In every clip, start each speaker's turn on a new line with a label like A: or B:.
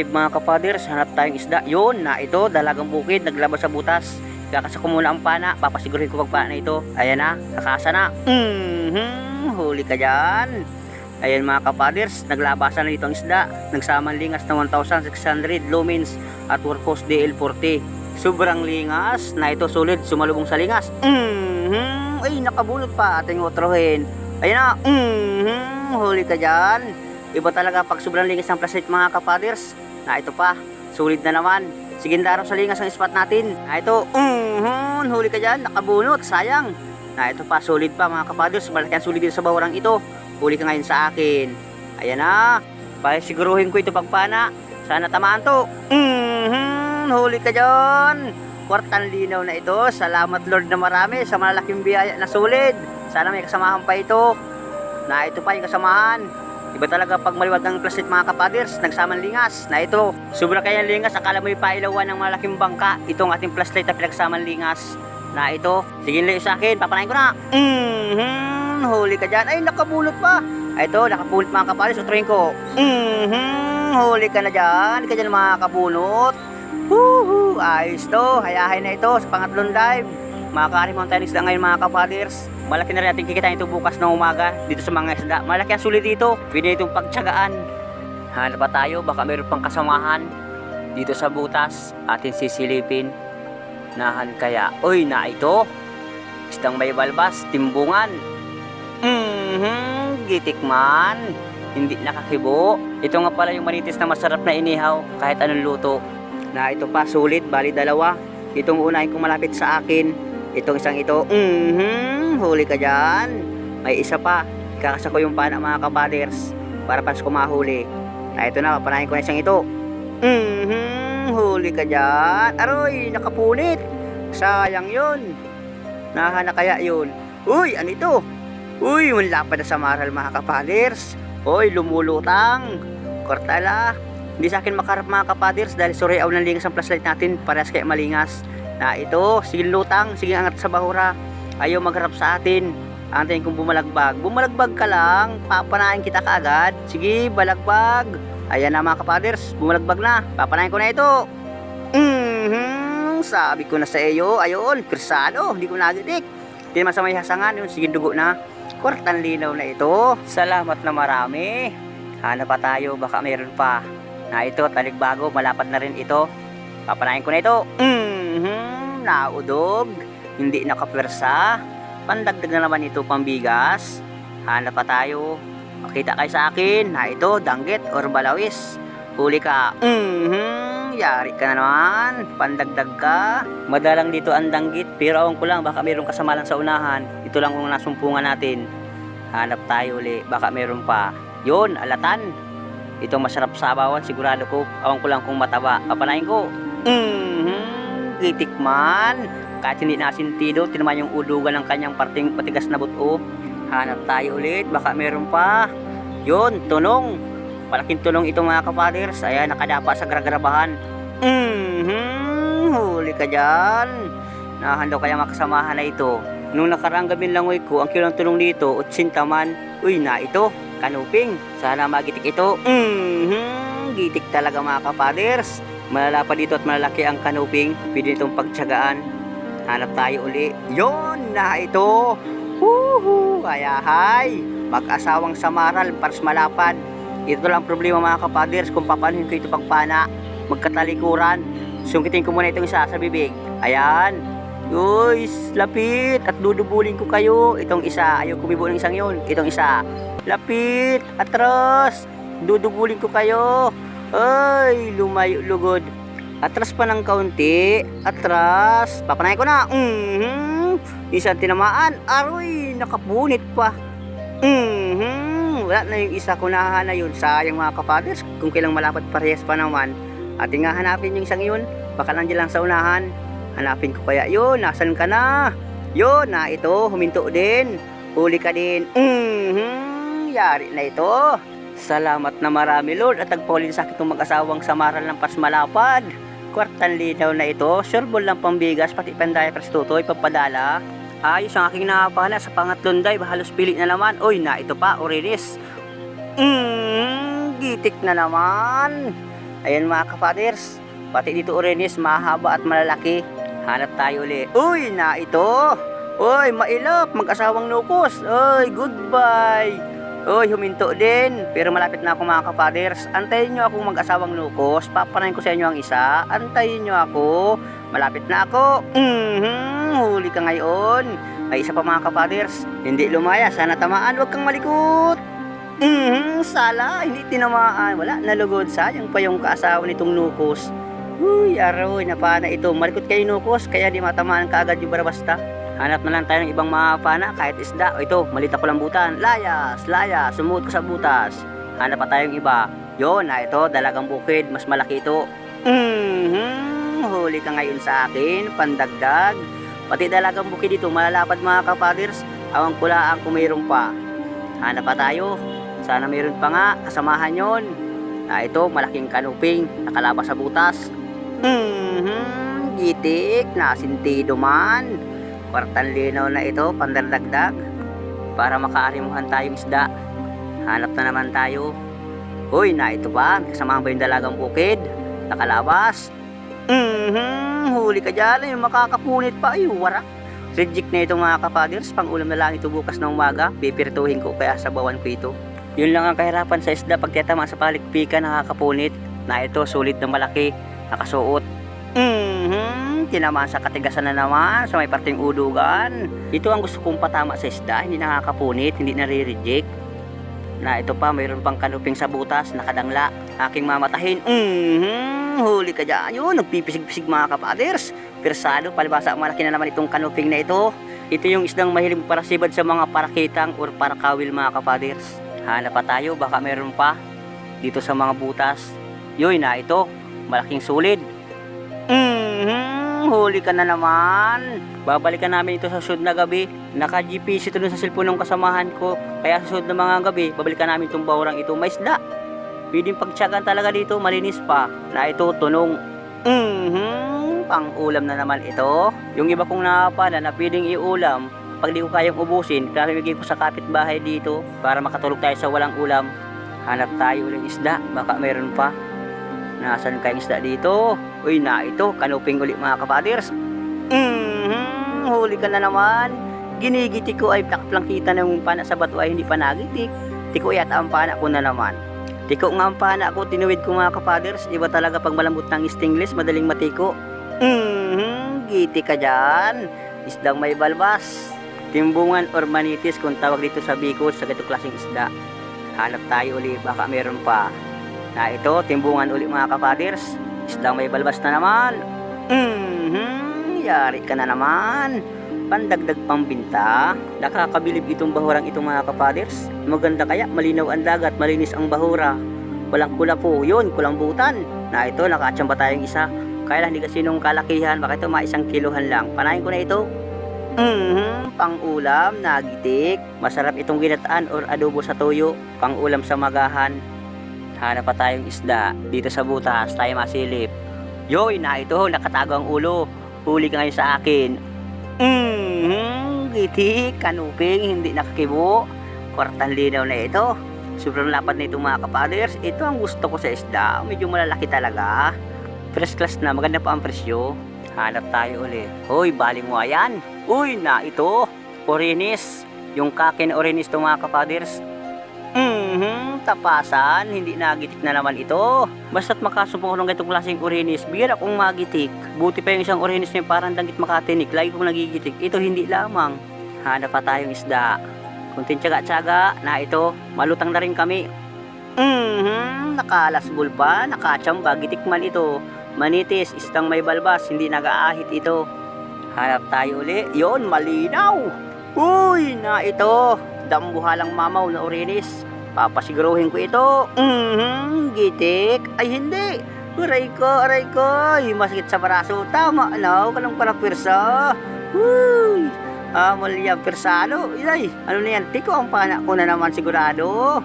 A: cave mga kapaders, hanap tayong isda. Yun, na ito, dalagang bukid, naglabas sa butas. Kakasa ko muna ang pana, papasigurin ko pag pana ito. Ayan na, kakasa na. Mhm, huli ka dyan. Ayan mga kapaders, naglabasan na dito ang isda. Nagsamang lingas na 1,600 lumens at workhouse DL40. Sobrang lingas na ito sulit sumalubong sa lingas. Mhm, ay nakabulot pa ating utrohin. Ayan na, mhm, huli ka dyan. Iba talaga pag sobrang lingas ng plastic mga kapaders. Na ito pa, sulit na naman. Sige daraw sa lingas ang spot natin. Na ito, mhm, huli ka dyan, nakabunot, sayang. Na ito pa, solid pa mga kapaders. Malaki ang sulit dito sa bawrang ito. Huli ka ngayon sa akin. Ayan na. Pasiguruhin ko ito pagpana. Sana tamaan to. Mhm, huli ka dyan. Kwartang linaw na ito. Salamat Lord na marami sa malalaking biyaya na sulit. Sana may kasamahan pa ito. Na ito pa yung kasamahan. Iba talaga pag maliwag ng plastic mga kapaders, nagsamang lingas na ito. Sobra kayang lingas, akala mo ipailawan ng malaking bangka. Itong ating plastic na pinagsamang lingas na ito. Sige nila sa akin, papanayin ko na. Mhm, huli ka dyan. Ay, nakabulot pa. Ay, ito, nakapulot mga kapaders, uturin ko. Mhm, huli ka na dyan. Ka dyan mga kabunot. Woohoo, ayos to. Hayahay na ito sa pangatlong mo tayo ng isda ngayon mga kapaders. Malaki na rin ating kikita ito bukas na umaga dito sa mga isda. Malaki ang sulit dito. Pwede itong pagtsagaan. Hanap pa tayo, baka mayroon pang kasamahan dito sa butas. Atin sisilipin. Nahan kaya. Uy, na ito. Isdang may balbas, timbungan. Mhm, gitik man. Hindi nakakibo. Ito nga pala yung manitis na masarap na inihaw kahit anong luto. Na ito pa, sulit, bali dalawa. Itong unahin kong malapit sa akin. Itong isang ito, mhm, huli ka dyan. May isa pa, kakasa ko yung pana mga kabaders para pas ko mahuli. Na ito na, papanahin ko na isang ito. Mhm, huli ka dyan. Aroy, nakapunit. Sayang yun. Nahana kaya yun. Uy, ano ito? Uy, wala pa na sa maral mga kapaders. Uy, lumulutang. Kortala. Hindi sa akin makarap mga kapaders dahil suryaw ng lingas ang flashlight natin parehas kaya malingas. Na ito, sige lutang, sige angat sa bahura. Ayaw magharap sa atin. Antayin kong bumalagbag. Bumalagbag ka lang, papanahin kita kaagad. Sige, balagbag. Ayan na mga kapaders, bumalagbag na. Papanahin ko na ito. Mhm, sabi ko na sa iyo, ayun, krisado, hindi ko nagitik. Hindi naman sa may hasangan, yun, sige dugo na. Kwartan linaw na ito. Salamat na marami. Hanap pa tayo, baka mayroon pa. Na ito, taligbago, malapad na rin ito. Papanahin ko na ito. Mhm, naudog. Hindi nakapwersa. Pandagdag na naman ito pambigas. Hanap pa tayo. Makita kayo sa akin. Na ito, danggit or balawis. Huli ka. Mhm, yari ka na naman. Pandagdag ka. Madalang dito ang danggit. Pero awan ko lang, baka mayroong kasama lang sa unahan. Ito lang kung nasumpungan natin. Hanap tayo uli. Baka mayroon pa. Yun, alatan. Ito masarap sa abawan, sigurado ko. Awan ko lang kung mataba. Papanayin ko. Mhm, gitik man. Kahit hindi nasintido, tinaman yung ulugan ng kanyang parting matigas na buto. Hanap tayo ulit, baka meron pa. Yun, tunong. Malaking tunong ito mga kapaders. Ayan, nakadapa sa gragarabahan. Mhm, huli ka dyan. Nahan daw kaya makasamahan na ito. Nung nakaraang gabi langoy ko, ang kilang tulong dito, utsinta man. Uy, na ito, kanuping. Sana magitik ito. Mhm, gitik talaga mga kapaders. Malala pa dito at malalaki ang kanuping. Pwede itong pagtsagaan. Hanap tayo uli. Yon na ito. Woohoo! Kaya hay! Mag-asawang samaral paras malapad. Ito lang ang problema mga kapaders kung papanuhin ko ito pagpana. Magkatalikuran. Sungkitin ko muna itong isa sa bibig. Ayan. Guys, lapit at dudubulin ko kayo. Itong isa, ayaw kumibo ng isang yun. Itong isa, lapit, atras. Dudubulin ko kayo. Ay, lumayo lugod. Atras pa ng kaunti. Atras. Papanayin ko na. Mhm. Isang tinamaan. Aroy, nakapunit pa. Mhm. Wala na yung isa ko na yun. Sayang mga kapaders. Kung kailang malapad parehas pa naman. Ating nga hanapin yung isang yun. Baka nandiyan lang sa unahan. Hanapin ko kaya yun. Nasaan ka na? Yun, na ito. Huminto din. Huli ka din. Mhm. Yari na ito. Salamat na marami Lord at tagpaulin sa akin itong mag-asawang samaral ng pasmalapad. Kwartan linaw na ito, sureball ng pambigas, pati pandaya prastutoy, papadala. Ayos ang aking nakapana sa pangatlong dive, halos pilit na naman. Uy, na ito pa, orinis. Mmm, gitik na naman. Ayan mga kapaders. Pati dito Orenis, mahaba at malalaki. Hanap tayo ulit. Uy, na ito. Uy, mailap. Mag-asawang nukos. Uy, goodbye. Uy, huminto din. Pero malapit na ako mga kapaders. Antayin nyo ako mag-asawang nukos. Papanayin ko sa inyo ang isa. Antayin nyo ako. Malapit na ako. Mhm, huli ka ngayon. May isa pa mga kapaders. Hindi lumaya. Sana tamaan. Huwag kang malikot. Mhm, sala. Hindi tinamaan. Wala, nalugod. Sayang pa yung kaasawa nitong nukos. Uy, aroy, napana ito. Malikot kayo nukos. Kaya di matamaan ka agad yung barabasta. Hanap na lang tayo ng ibang mga pana kahit isda. O ito, malita ko lang butan. Layas, layas, sumuot ko sa butas. Hanap pa tayong iba. Yon, na ito, dalagang bukid. Mas malaki ito. Mhm, huli ka ngayon sa akin. Pandagdag. Pati dalagang bukid dito, malalapad mga kapaders. Awang kulaan kung mayroon pa. Hanap pa tayo. Sana mayroon pa nga. Kasamahan yon. Na ito, malaking kanuping. Nakalabas sa butas. Mhm, gitik. Nasintido man. Kwartan linaw na ito, pandardagdag. Para makaarimuhan tayong isda. Hanap na naman tayo. Uy, na ito ba? Kasamahan ba yung dalagang bukid? Nakalabas. Mhm, huli ka dyan. Yung makakapunit pa. Ay, warak. Reject na ito mga kapaders. Pang ulam na lang ito bukas ng umaga. Pipirtuhin ko kaya sabawan ko ito. Yun lang ang kahirapan sa isda pag tiyatama sa palikpika nakakapunit. Na ito, sulit na malaki. Nakasuot. Tinamaan sa katigasan na naman sa may parting udugan. Ito ang gusto kong patama sa isda, hindi nakakapunit, hindi nare-reject. Na ito pa, mayroon pang kanuping sa butas, nakadangla. Aking mamatahin. Mhm, huli ka dyan. Yun, nagpipisig-pisig mga kapaders. Persado, palibasa, malaki na naman itong kanuping na ito. Ito yung isdang mahilig para sibad sa mga parakitang or parakawil mga kapaders. Hanap pa tayo, baka meron pa. Dito sa mga butas. Yun na ito, malaking sulid. Mhm, huli ka na naman. Babalikan namin ito sa sunod na gabi. Naka-GPS ito dun sa cellphone ng kasamahan ko. Kaya sa sunod na mga gabi, babalikan namin itong bawrang ito. May isda. Pwedeng pagtsagan talaga dito, malinis pa. Na ito, tunong. Mhm, pang ulam na naman ito. Yung iba kong nakapala na pwedeng iulam, pag di ko kayang ubusin, karamigin ko sa kapitbahay dito para makatulog tayo sa walang ulam. Hanap tayo ulit isda, baka meron pa. Nasaan kayong isda dito? Uy, na ito, kanuping ulit mga kapaders. Mhm, huli ka na naman. Ginigiti ko ay plak-plangkita ng pana sa bato ay hindi pa nagitik. Tiko yata ang pana ko na naman. Tiko nga ang pana ko, tinuwid ko mga kapaders. Iba talaga pag malambot ng stingless, madaling matiko. Mhm, giti ka dyan. Isdang may balbas. Timbungan or manitis kung tawag dito sa Bicol sa ganitong klaseng isda. Hanap tayo ulit, baka meron pa. Na ito, timbungan ulit mga kapaders. Isdang may balbas na naman. Mhm, yari ka na naman. Pandagdag pambinta. Nakakabilib itong bahurang itong mga kapaders. Maganda kaya, malinaw ang dagat, malinis ang bahura. Walang kula po, yun, kulambutan. Na ito, nakatsamba tayong isa. Kaya lang, hindi kasi nung kalakihan, baka ito mga isang kiluhan lang. Panahin ko na ito. Mhm, pang-ulam, nagitik. Masarap itong ginataan or adobo sa tuyo. Pang-ulam sa magahan. Hanap pa tayong isda. Dito sa butas, tayo masilip. Yoy, na ito, nakatago ang ulo. Huli ka ngayon sa akin. Mhm, gitik, kanuping, hindi nakakibo. Kwartang linaw na ito. Sobrang lapad na itong mga kapaders. Ito ang gusto ko sa isda. Medyo malalaki talaga. First class na, maganda pa ang presyo. Hanap tayo ulit. Hoy, baling mo yan. Uy, na ito. Orinis. Yung kakin orinis to mga kapaders. Tapasan. Hindi nagitik na naman ito. Basta't makasumpong ko ng ganitong klaseng orinis, bigyan akong magitik. Buti pa yung isang orinis na yung parang danggit makatinik. Lagi kong nagigitik. Ito hindi lamang. Hanap pa tayong isda. Kunting tsaga-tsaga na ito. Malutang na rin kami. Mhm, nakalasbol pa, nakachamba, gitik man ito. Manitis, istang may balbas, hindi nag-aahit ito. Hanap tayo uli. Yon, malinaw. Uy, na ito. Dambuhalang mamaw na orinis. Papasiguruhin ko ito. Mhm, gitik. Ay, hindi. Aray ko, aray ko. Ay, masakit sa braso. Tama, ano? Kalang para pwersa. Uy. Amal yan, persalo. Ay, ano na yan? Tiko ang pana ko na naman sigurado.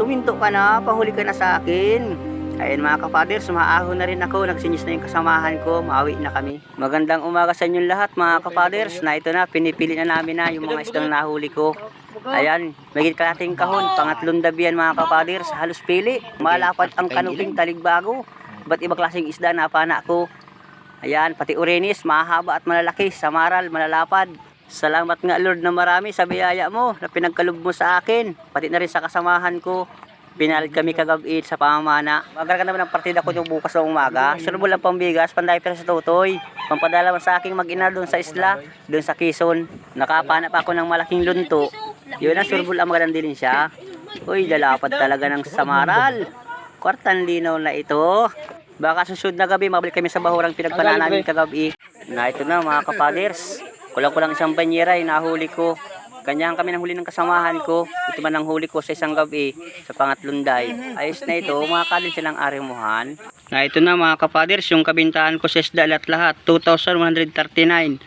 A: Tuminto ka na, pahuli ka na sa akin. Ayun mga kapader, sumaahon na rin ako. Nagsinyos na yung kasamahan ko. Maawi na kami. Magandang umaga sa inyong lahat mga kapaders. Na ito na, pinipili na namin na yung mga isdang nahuli ko. Ayan, may kalating kahon. Pangatlong dabian mga kapaders. Halos pili. Malapad ang kanuping taligbago. Iba't ibang klaseng isda na pana ko. Ayan, pati orenis, mahaba at malalaki, samaral, malalapad. Salamat nga Lord na marami sa biyaya mo na pinagkaloob mo sa akin, pati na rin sa kasamahan ko. Pinalit kami kagabi sa pamamana. Magkakaroon naman ng partida ko yung bukas ng umaga. Sunod mo lang pambigas, pandiaper sa tutoy. Pampadala mo sa aking mag-ina doon sa isla, doon sa Quezon. Nakapanap ako ng malaking lunto. Yun ang surbol ang magandang din siya. Uy, lalapad talaga ng samaral. Kwartan linaw na ito. Baka susunod na gabi, mabalik kami sa bahurang pinagpanaan namin kagabi. Na ito na mga kapaders. Kulang-kulang isang banyera, nahuli ko. Ganyan kami nang huli ng kasamahan ko. Ito man ang huli ko sa isang gabi sa pangatlong day. Ayos na ito, mga kalin silang arimuhan. Na ito na mga kapaders, yung kabintahan ko sa isda lahat lahat, 2,139.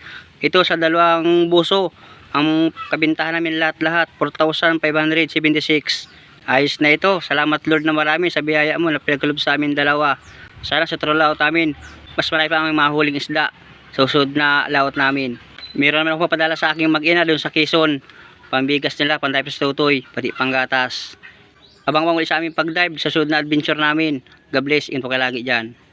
A: Ito sa dalawang buso, ang kabintahan namin lahat lahat, 4,576. Ayos na ito. Salamat Lord na marami sa biyaya mo na pinagkalob sa amin dalawa. Sana sa trolaut namin, mas marami pa ang mahuling isda sa usod na laot namin. Meron naman ako papadala sa aking mag-ina doon sa Quezon. Pambigas nila, panday sa tutoy, pati panggatas. Abang muli sa aming pag-dive sa sunod na adventure namin. God bless, info ka lagi dyan.